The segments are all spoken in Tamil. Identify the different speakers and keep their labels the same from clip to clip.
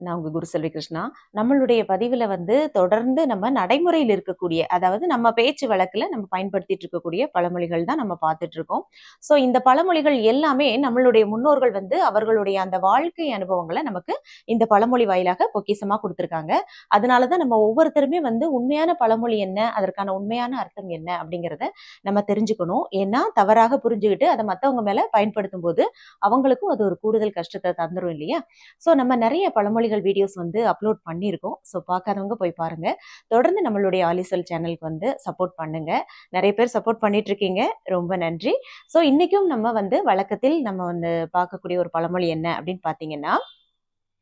Speaker 1: நான் உங்கள் குரு செல்வி கிருஷ்ணா. நம்மளுடைய பதிவுல வந்து தொடர்ந்து நம்ம நடைமுறையில் இருக்கக்கூடிய அதாவது நம்ம பேச்சு வழக்கில் நம்ம பயன்படுத்திட்டு இருக்கக்கூடிய பழமொழிகள் தான் நம்ம பார்த்துட்டு இருக்கோம். ஸோ இந்த பழமொழிகள் எல்லாமே நம்மளுடைய முன்னோர்கள் வந்து அவர்களுடைய அந்த வாழ்க்கை அனுபவங்களை நமக்கு இந்த பழமொழி வாயிலாக பொக்கிசமாக கொடுத்துருக்காங்க. அதனாலதான் நம்ம ஒவ்வொருத்தருமே வந்து உண்மையான பழமொழி என்ன அதற்கான உண்மையான அர்த்தம் என்ன அப்படிங்கிறத நம்ம தெரிஞ்சுக்கணும். ஏன்னா தவறாக புரிஞ்சுக்கிட்டு அதை மற்றவங்க மேல பயன்படுத்தும் போது அவங்களுக்கும் அது ஒரு கூடுதல் கஷ்டத்தை தந்துரும் இல்லையா? ஸோ நம்ம நிறைய பழமொழி பழமொழிகள் வீடியோஸ் வந்து அப்லோட் பண்ணியிருக்கோம். ஸோ பார்க்காதவங்க போய் பாருங்க. தொடர்ந்து நம்மளுடைய ஆலிசல் சேனலுக்கு வந்து சப்போர்ட் பண்ணுங்க. நிறைய பேர் சப்போர்ட் பண்ணிட்டு இருக்கீங்க ரொம்ப நன்றி. ஸோ இன்னைக்கும் நம்ம வந்து வழக்கத்தில் நம்ம வந்து பார்க்கக்கூடிய ஒரு பழமொழி என்ன அப்படின்னு பார்த்தீங்கன்னா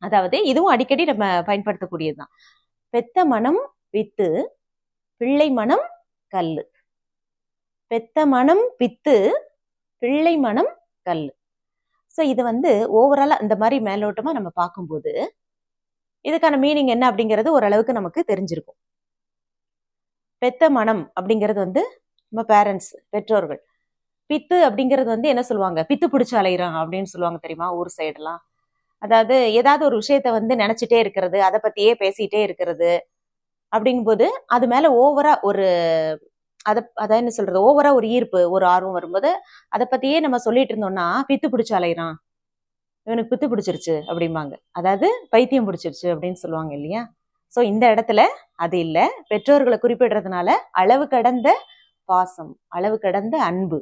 Speaker 1: அதாவது இதுவும் அடிக்கடி நம்ம பயன்படுத்தக்கூடியது தான் பெத்த மனம் வித்து பிள்ளை மனம் கல் பெத்த மனம் பித்து பிள்ளை மனம் கல் ஸோ இது வந்து ஓவராலாக இந்த மாதிரி மேலோட்டமாக நம்ம பார்க்கும்போது இதுக்கான மீனிங் என்ன அப்படிங்கிறது ஓரளவுக்கு நமக்கு தெரிஞ்சிருக்கும். பெத்த மனம் அப்படிங்கிறது வந்து நம்ம பேரண்ட்ஸ் பெற்றோர்கள். பித்து அப்படிங்கிறது வந்து என்ன சொல்லுவாங்க? பித்து பிடிச்சி அலையிறான் அப்படின்னு சொல்லுவாங்க தெரியுமா? ஊர் சைடெல்லாம் அதாவது ஏதாவது ஒரு விஷயத்த வந்து நினைச்சிட்டே இருக்கிறது அதை பத்தியே பேசிட்டே இருக்கிறது அப்படிங்கும்போது அது மேல ஓவரா ஒரு அதை அதான் என்ன சொல்றது? ஓவரா ஒரு ஈர்ப்பு ஒரு ஆர்வம் வரும்போது அதை பத்தியே நம்ம சொல்லிட்டு இருந்தோம்னா பித்து பிடிச்சி அலையிறான். இவனுக்கு பித்து பிடிச்சிருச்சு அப்படிம்பாங்க. அதாவது பைத்தியம் பிடிச்சிருச்சு அப்படின்னு சொல்லுவாங்க இல்லையா? ஸோ இந்த இடத்துல அது இல்லை. பெற்றோர்களை குறிப்பிடுறதுனால அளவு கடந்த பாசம் அளவு கடந்த அன்பு.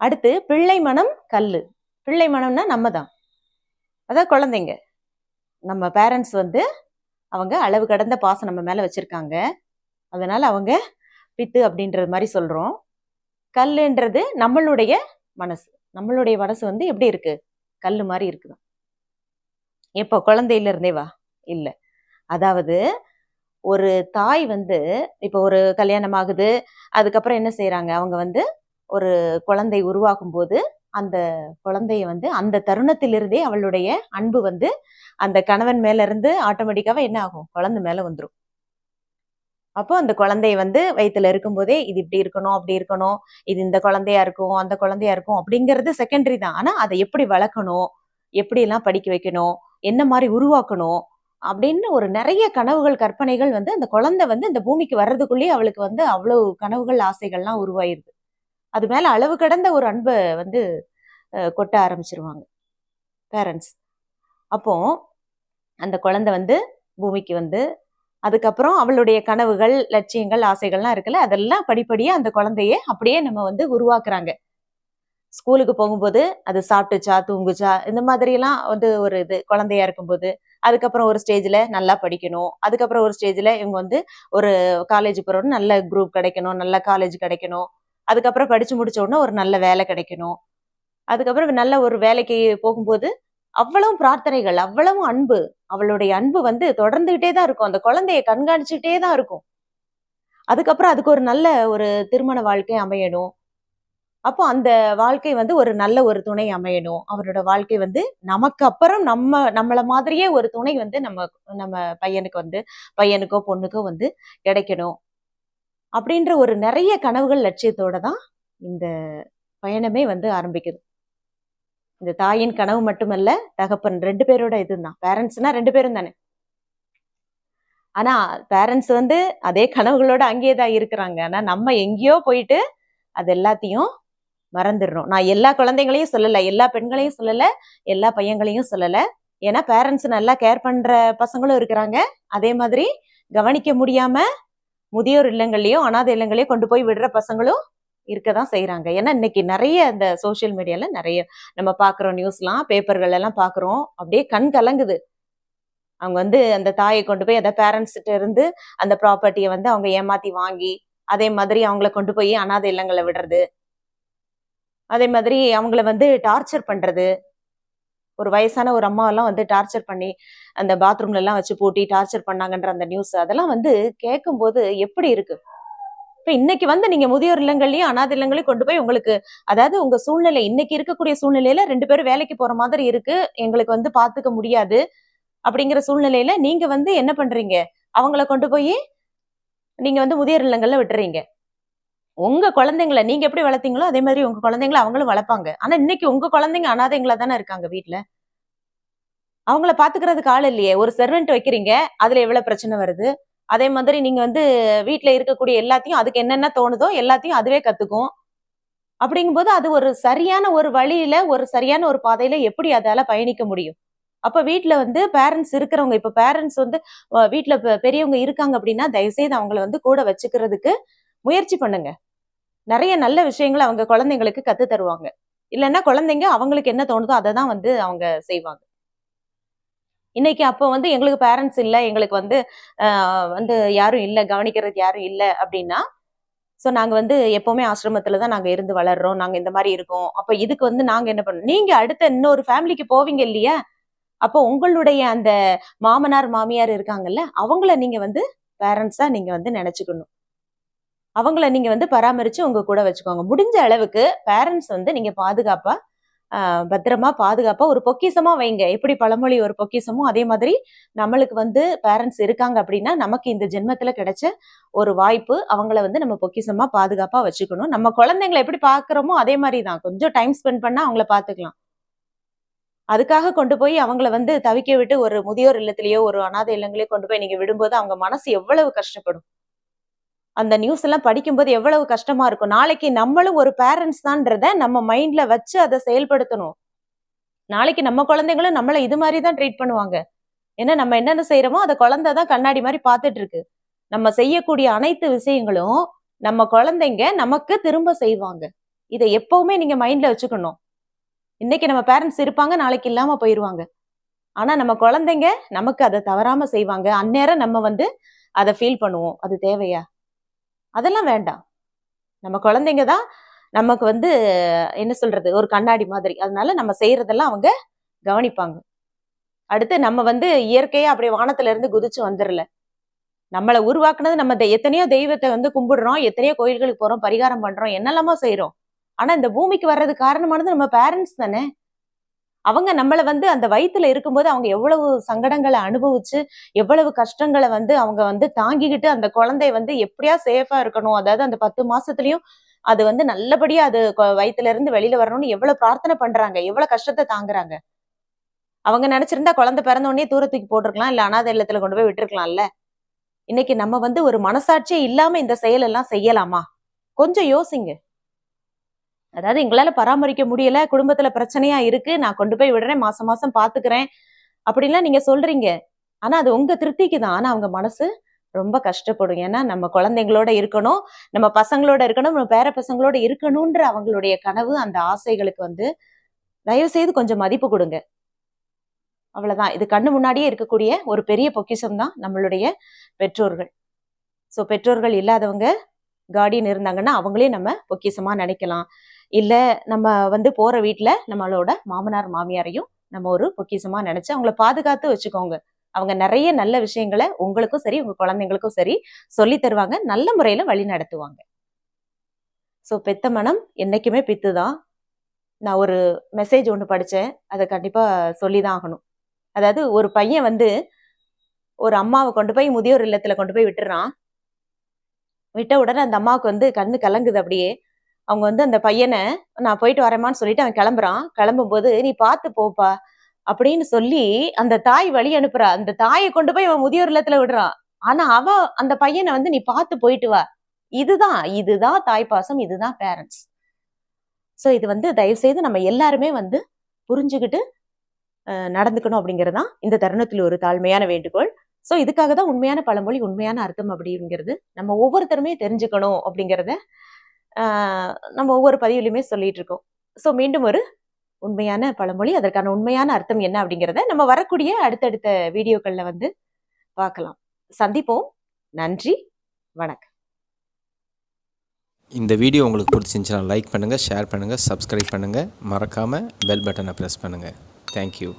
Speaker 1: அடுத்து பிள்ளை மனம் கல்லு. பிள்ளை மனம்னா நம்ம தான் அதாவது குழந்தைங்க. நம்ம பேரண்ட்ஸ் வந்து அவங்க அளவு கடந்த பாசம் நம்ம மேலே வச்சுருக்காங்க. அதனால் அவங்க பித்து அப்படின்றது மாதிரி சொல்கிறோம் கல்லுன்றது நம்மளுடைய மனசு. நம்மளுடைய மனசு வந்து எப்படி இருக்குது கல் மாதிரி இருக்குது. எப்போ? குழந்தையில இருந்தே வா. இல்லை. அதாவது ஒரு தாய் வந்து இப்போ ஒரு கல்யாணம் ஆகுது அதுக்கப்புறம் என்ன செய்யறாங்க அவங்க வந்து ஒரு குழந்தை உருவாக்கும் போது அந்த குழந்தைய வந்து அந்த தருணத்திலிருந்தே அவளுடைய அன்பு வந்து அந்த கணவன் மேல இருந்து ஆட்டோமேட்டிக்காவே என்ன ஆகும்? குழந்தை மேல வந்துடும் அப்போ அந்த குழந்தைய வந்து வயிற்றுல இருக்கும்போதே இது இப்படி இருக்கணும் அப்படி இருக்கணும் இது இந்த குழந்தையா இருக்கும் அந்த குழந்தையா இருக்கும் அப்படிங்கிறது செகண்டரி தான். ஆனால் அதை எப்படி வளர்க்கணும் எப்படிலாம் படிக்க வைக்கணும் என்ன மாதிரி உருவாக்கணும் அப்படின்னு ஒரு நிறைய கனவுகள் கற்பனைகள் வந்து அந்த குழந்தை வந்து இந்த பூமிக்கு வர்றதுக்குள்ளேயே அவளுக்கு வந்து அவ்வளவு கனவுகள் ஆசைகள்லாம் உருவாயிருது. அது மேல அளவு கடந்த ஒரு அன்பை வந்து கொட்ட ஆரம்பிச்சிருவாங்க பேரண்ட்ஸ் அப்போ அந்த குழந்தை வந்து பூமிக்கு வந்து அதுக்கப்புறம் அவளுடைய கனவுகள் லட்சியங்கள் ஆசைகள்லாம் இருக்குல்ல அதெல்லாம் படிப்படியாக அந்த குழந்தைய அப்படியே நம்ம வந்து உருவாக்குறாங்க. ஸ்கூலுக்கு போகும்போது அது சாப்பிட்டுச்சா தூங்குச்சா இந்த மாதிரி எல்லாம் வந்து ஒரு இது குழந்தையா இருக்கும்போது. அதுக்கப்புறம் ஒரு ஸ்டேஜில் நல்லா படிக்கணும். அதுக்கப்புறம் ஒரு ஸ்டேஜில் இவங்க வந்து ஒரு காலேஜ் போகிறவங்க நல்ல குரூப் கிடைக்கணும் நல்ல காலேஜ் கிடைக்கணும். அதுக்கப்புறம் படித்து முடிச்ச உடனே ஒரு நல்ல வேலை கிடைக்கணும். அதுக்கப்புறம் நல்ல ஒரு வேலைக்கு போகும்போது அவ்வளவு பிரார்த்தனைகள் அவ்வளவு அன்பு அவளுடைய அன்பு வந்து தொடர்ந்துகிட்டே தான் இருக்கும். அந்த குழந்தைய கண்காணிச்சுட்டே தான் இருக்கும். அதுக்கப்புறம் அதுக்கு ஒரு நல்ல ஒரு திருமண வாழ்க்கை அமையணும். அப்போ அந்த வாழ்க்கை வந்து ஒரு நல்ல ஒரு துணை அமையணும். அவரோட வாழ்க்கை வந்து நமக்கு அப்புறம் நம்ம நம்மள மாதிரியே ஒரு துணை வந்து நம்ம நம்ம பையனுக்கு வந்து பையனுக்கோ பொண்ணுக்கோ வந்து கிடைக்கணும். அப்படின்ற ஒரு நிறைய கனவுகள் லட்சியத்தோட தான் இந்த பயணமே வந்து ஆரம்பிக்குது. இந்த தாயின் கனவு மட்டுமல்ல தகப்பன் ரெண்டு பேரோட இதுதான். பேரண்ட்ஸ்னா ரெண்டு பேரும் தானே. ஆனா பேரண்ட்ஸ் வந்து அதே கனவுகளோட அங்கேயே தான் இருக்கிறாங்க. ஆனா நம்ம எங்கேயோ போயிட்டு அது எல்லாத்தையும் மறந்துடுறோம். நான் எல்லா குழந்தைங்களையும் சொல்லல எல்லா பெண்களையும் சொல்லல எல்லா பையங்களையும் சொல்லல. ஏன்னா பேரண்ட்ஸ் நல்லா கேர் பண்ற பசங்களும் இருக்கிறாங்க. அதே மாதிரி கவனிக்க முடியாம முதியோர் இல்லங்களையும் அனாதை இல்லங்களையும் கொண்டு போய் விடுற பசங்களும் இருக்க தான் செய்கிறாங்க ஏன்னா இன்னைக்கு நிறைய இந்த சோஷியல் மீடியால நிறைய நம்ம பார்க்குறோம் நியூஸ்லாம் பேப்பர்கள் எல்லாம் பார்க்குறோம். அப்படியே கண் கலங்குது. அவங்க வந்து அந்த தாயை கொண்டு போய் அந்த பேரண்ட்ஸ்கிட்ட இருந்து அந்த ப்ராப்பர்ட்டியை வந்து அவங்க ஏமாத்தி வாங்கி அதே மாதிரி அவங்கள கொண்டு போய் அனாதை இல்லங்களை விடுறது. அதே மாதிரி அவங்கள வந்து டார்ச்சர் பண்றது. ஒரு வயசான ஒரு அம்மாவெல்லாம் வந்து டார்ச்சர் பண்ணி அந்த பாத்ரூம்ல எல்லாம் வச்சு பூட்டி டார்ச்சர் பண்ணாங்கன்ற அந்த நியூஸ் அதெல்லாம் வந்து கேட்கும்போது எப்படி இருக்கு? இப்போ இன்னைக்கு வந்து நீங்க முதியோர் இல்லங்கள்லயும் அனாதை இல்லங்களையும் கொண்டு போய் உங்களுக்கு அதாவது உங்க சூழ்நிலை இன்னைக்கு இருக்கக்கூடிய சூழ்நிலையில ரெண்டு பேரும் வேலைக்கு போற மாதிரி இருக்கு எங்களுக்கு வந்து பாத்துக்க முடியாது அப்படிங்கிற சூழ்நிலையில நீங்க வந்து என்ன பண்றீங்க? அவங்கள கொண்டு போய் நீங்க வந்து முதியோர் இல்லங்கள்ல விட்டுறீங்க. உங்க குழந்தைங்கள நீங்க எப்படி வளர்த்தீங்களோ அதே மாதிரி உங்க குழந்தைங்கள அவங்களும் வளர்ப்பாங்க. ஆனா இன்னைக்கு உங்க குழந்தைங்க அனாதைங்களா தானே இருக்காங்க வீட்டுல அவங்கள பாத்துக்கிறதுக்கு ஆள் இல்லையே. ஒரு செர்வெண்ட் வைக்கிறீங்க அதுல எவ்வளவு பிரச்சனை வருது? அதே மாதிரி நீங்க வந்து வீட்ல இருக்கக்கூடிய எல்லாத்தையும் அதுக்கு என்னென்ன தோணுதோ எல்லாத்தையும் அதுவே கத்துக்கும். அப்படிங்கும்போது அது ஒரு சரியான ஒரு வழியில ஒரு சரியான ஒரு பாதையில எப்படி அதால பயணிக்க முடியும்? அப்ப வீட்ல வந்து பேரண்ட்ஸ் இருக்கிறவங்க இப்ப பேரண்ட்ஸ் வந்து அஹ் வீட்ல பெரியவங்க இருக்காங்க அப்படின்னா தயவுசெய்து அவங்கள வந்து கூட வச்சுக்கிறதுக்கு முயற்சி பண்ணுங்க. நிறைய நல்ல விஷயங்களை அவங்க குழந்தைங்களுக்கு கத்து தருவாங்க இல்லைன்னா குழந்தைங்க அவங்களுக்கு என்ன தோணுதோ அதை தான் வந்து அவங்க செய்வாங்க. இன்னைக்கு அப்போ வந்து எங்களுக்கு பேரண்ட்ஸ் இல்லை எங்களுக்கு வந்து ஆஹ் வந்து யாரும் இல்லை கவனிக்கிறது யாரும் இல்லை அப்படின்னா ஸோ நாங்க வந்து எப்பவுமே ஆசிரமத்தில் தான் நாங்க இருந்து வளர்றோம். நாங்க இந்த மாதிரி இருக்கோம். அப்போ இதுக்கு வந்து நாங்க என்ன பண்ணோம் நீங்க அடுத்த இன்னொரு ஃபேமிலிக்கு போவீங்க இல்லையா? அப்போ உங்களுடைய அந்த மாமனார் மாமியார் இருக்காங்கல்ல அவங்கள நீங்க வந்து பேரண்ட்ஸாக நீங்க வந்து நினச்சிக்கணும். அவங்கள நீங்க வந்து பராமரிச்சு உங்க கூட வச்சுக்கோங்க. முடிஞ்ச அளவுக்கு பேரண்ட்ஸ் வந்து நீங்க பாதுகாப்பா பத்திரமா பாதுகாப்பா ஒரு பொக்கிஷமா வைங்க. எப்படி பழமொழி ஒரு பொக்கிஷமோ அதே மாதிரி நம்மளுக்கு வந்து பேரண்ட்ஸ் இருக்காங்க அப்படின்னா நமக்கு இந்த ஜென்மத்துல கிடைச்ச ஒரு வாய்ப்பு அவங்கள வந்து நம்ம பொக்கிஷமா பாதுகாப்பா வச்சுக்கணும். நம்ம குழந்தைங்களை எப்படி பாக்குறோமோ அதே மாதிரி தான். கொஞ்சம் டைம் ஸ்பெண்ட் பண்ணா அவங்கள பாத்துக்கலாம் அதுக்காக கொண்டு போய் அவங்கள வந்து தவிக்க விட்டு ஒரு முதியோர் இல்லத்திலேயோ ஒரு அனாதை இல்லங்களையோ கொண்டு போய் நீங்க விடும்போது அவங்க மனசு எவ்வளவு கஷ்டப்படும். அந்த நியூஸ் எல்லாம் படிக்கும்போது எவ்வளவு கஷ்டமா இருக்கும். நாளைக்கு நம்மளும் ஒரு பேரண்ட்ஸ் தான்றத நம்ம மைண்ட்ல வச்சு அதை செயல்படுத்தணும். நாளைக்கு நம்ம குழந்தைங்களும் நம்மளை இது மாதிரி தான் ட்ரீட் பண்ணுவாங்க. ஏன்னா நம்ம என்னென்ன செய்யறோமோ அதை குழந்தை தான் கண்ணாடி மாதிரி பார்த்துட்டு இருக்கு. நம்ம செய்யக்கூடிய அனைத்து விஷயங்களும் நம்ம குழந்தைங்க நமக்கு திரும்ப செய்வாங்க. இதை எப்பவுமே நீங்க மைண்ட்ல வச்சுக்கணும். இன்னைக்கு நம்ம பேரண்ட்ஸ் இருப்பாங்க நாளைக்கு இல்லாம போயிருவாங்க. ஆனா நம்ம குழந்தைங்க நமக்கு அதை தவறாம செய்வாங்க. அந்நேரம் நம்ம வந்து அதை ஃபீல் பண்ணுவோம். அது தேவையா? அதெல்லாம் வேண்டாம். நம்ம குழந்தைங்க தான் நமக்கு வந்து என்ன சொல்றது ஒரு கண்ணாடி மாதிரி. அதனால நம்ம செய்யறதெல்லாம் அவங்க கவனிப்பாங்க. அடுத்து நம்ம வந்து இயற்கையா அப்படியே வானத்துல இருந்து குதிச்சு வந்துடல நம்மளை உருவாக்குனது நம்ம எத்தனையோ தெய்வத்தை வந்து கும்பிடுறோம் எத்தனையோ கோயில்களுக்கு போறோம் பரிகாரம் பண்றோம் என்னெல்லாமோ செய்யறோம் ஆனா இந்த பூமிக்கு வர்றது காரணமானது நம்ம பேரண்ட்ஸ் தானே. அவங்க நம்மள வந்து அந்த வயித்துல இருக்கும்போது அவங்க எவ்வளவு சங்கடங்களை அனுபவிச்சு எவ்வளவு கஷ்டங்களை வந்து அவங்க வந்து தாங்கிக்கிட்டு அந்த குழந்தை வந்து எப்படியா சேஃபா இருக்கணும்? அதாவது அந்த பத்து மாசத்துலயும் அது வந்து நல்லபடியா அது வயிற்றுல வயித்துல இருந்து வெளியில வரணும்னு எவ்வளவு பிரார்த்தனை பண்றாங்க? எவ்வளவு கஷ்டத்தை தாங்குறாங்க? அவங்க நினைச்சிருந்தா குழந்தை பிறந்த உடனே தூரத்துக்கு போட்டிருக்கலாம் இல்ல அனாதை இல்லத்துல கொண்டு போய் விட்டுருக்கலாம்ல. இன்னைக்கு நம்ம வந்து ஒரு மனசாட்சியே இல்லாம இந்த செயல் எல்லாம் செய்யலாமா? கொஞ்சம் யோசிங்க. அதாவது எங்களால பராமரிக்க முடியல குடும்பத்துல பிரச்சனையா இருக்கு நான் கொண்டு போய் விடுறேன் மாசம் மாசம் பாத்துக்கிறேன் அப்படின்லாம் நீங்க சொல்றீங்க. ஆனா அது உங்க திருப்திக்கு தான். ஆனா அவங்க மனசு ரொம்ப கஷ்டப்படும். ஏன்னா நம்ம குழந்தைங்களோட இருக்கணும் நம்ம பசங்களோட இருக்கணும் நம்ம பேர பசங்களோட இருக்கணும்ன்ற அவங்களுடைய கனவு அந்த ஆசைகளுக்கு வந்து தயவு செய்து கொஞ்சம் மதிப்பு கொடுங்க. அவ்வளவுதான். இது கண்ணு முன்னாடியே இருக்கக்கூடிய ஒரு பெரிய பொக்கிஷம் தான் நம்மளுடைய பெற்றோர்கள். ஸோ பெற்றோர்கள் இல்லாதவங்க கார்டியன் இருந்தாங்கன்னா அவங்களே நம்ம பொக்கிஷமா நினைக்கலாம். இல்லை நம்ம வந்து போகிற வீட்டில் நம்மளோட மாமனார் மாமியாரையும் நம்ம ஒரு பொக்கிசமாக நினச்சி அவங்கள பாதுகாத்து வச்சுக்கோங்க. அவங்க நிறைய நல்ல விஷயங்களை உங்களுக்கும் சரி உங்கள் குழந்தைங்களுக்கும் சரி சொல்லி தருவாங்க. நல்ல முறையில் வழி நடத்துவாங்க. ஸோ பெத்த மனம் என்றைக்குமே பித்து தான் நான் ஒரு மெசேஜ் ஒன்று படித்தேன் அதை கண்டிப்பாக சொல்லி தான் ஆகணும். அதாவது ஒரு பையன் வந்து ஒரு அம்மாவை கொண்டு போய் முதியோர் இல்லத்தில் கொண்டு போய் விட்டுறான். விட்ட உடனே அந்த அம்மாவுக்கு வந்து கண்ணு கலங்குது அப்படியே. அவங்க வந்து அந்த பையனை நான் போயிட்டு வரேமான்னு சொல்லிட்டு அவன் கிளம்புறான். கிளம்பும்போது நீ பார்த்து போப்பா அப்படின்னு சொல்லி அந்த தாய் வழி அனுப்புறா. அந்த தாயை கொண்டு போய் அவன் முதியோர் இல்லத்துல விடுறான். ஆனா அவ அந்த பையனை வந்து நீ பார்த்து போயிட்டு வா. இதுதான் இதுதான் தாய் பாசம் இதுதான் பேரண்ட்ஸ் ஸோ இது வந்து தயவு செய்து நம்ம எல்லாருமே வந்து புரிஞ்சுக்கிட்டு அஹ், நடந்துக்கணும் அப்படிங்கறதுதான் இந்த தருணத்தில் ஒரு தாழ்மையான வேண்டுகோள். ஸோ இதுக்காக தான் உண்மையான பழமொழி உண்மையான அர்த்தம் அப்படிங்கிறது நம்ம ஒவ்வொருத்தருமே தெரிஞ்சுக்கணும் அப்படிங்கிறத நம்ம ஒவ்வொரு பதிவுலையுமே சொல்லிட்டு இருக்கோம். ஸோ மீண்டும் ஒரு உண்மையான பழமொழி அதற்கான உண்மையான அர்த்தம் என்ன அப்படிங்கிறத நம்ம வரக்கூடிய அடுத்தடுத்த வீடியோக்களில் வந்து பார்க்கலாம். சந்திப்போம். நன்றி. வணக்கம்.
Speaker 2: இந்த வீடியோ உங்களுக்கு பிடிச்சிருந்துச்சுன்னா லைக் பண்ணுங்கள் ஷேர் பண்ணுங்கள் சப்ஸ்கிரைப் பண்ணுங்கள் மறக்காமல் பெல் பட்டனை ப்ரெஸ் பண்ணுங்கள் தேங்க்யூ